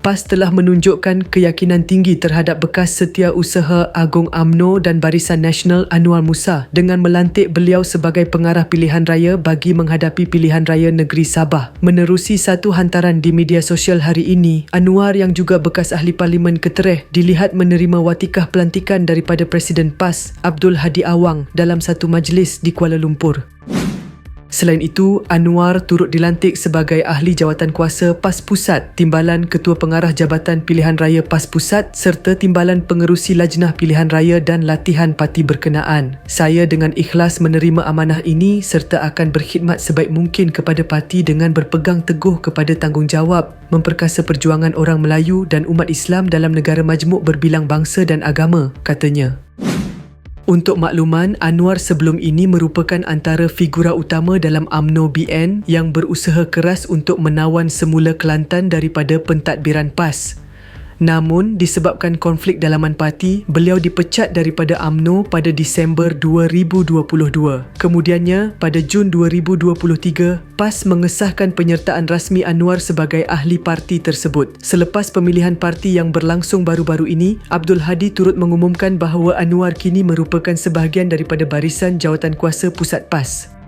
PAS telah menunjukkan keyakinan tinggi terhadap bekas setiausaha Agong AMNO dan Barisan Nasional Anwar Musa dengan melantik beliau sebagai pengarah pilihan raya bagi menghadapi pilihan raya negeri Sabah. Menerusi satu hantaran di media sosial hari ini, Anwar yang juga bekas ahli parlimen Ketereh dilihat menerima watikah pelantikan daripada Presiden PAS Abdul Hadi Awang dalam satu majlis di Kuala Lumpur. Selain itu, Anwar turut dilantik sebagai ahli jawatan kuasa PAS Pusat, Timbalan Ketua Pengarah Jabatan Pilihan Raya PAS Pusat serta Timbalan Pengerusi Lajnah Pilihan Raya dan Latihan Parti berkenaan. Saya dengan ikhlas menerima amanah ini serta akan berkhidmat sebaik mungkin kepada parti dengan berpegang teguh kepada tanggungjawab memperkasa perjuangan orang Melayu dan umat Islam dalam negara majmuk berbilang bangsa dan agama, katanya. Untuk makluman, Anwar sebelum ini merupakan antara figura utama dalam AMNO BN yang berusaha keras untuk menawan semula Kelantan daripada pentadbiran PAS. Namun, disebabkan konflik dalaman parti, beliau dipecat daripada AMNO pada Disember 2022. Kemudiannya, pada Jun 2023, PAS mengesahkan penyertaan rasmi Anwar sebagai ahli parti tersebut. Selepas pemilihan parti yang berlangsung baru-baru ini, Abdul Hadi turut mengumumkan bahawa Anwar kini merupakan sebahagian daripada barisan jawatan kuasa pusat PAS.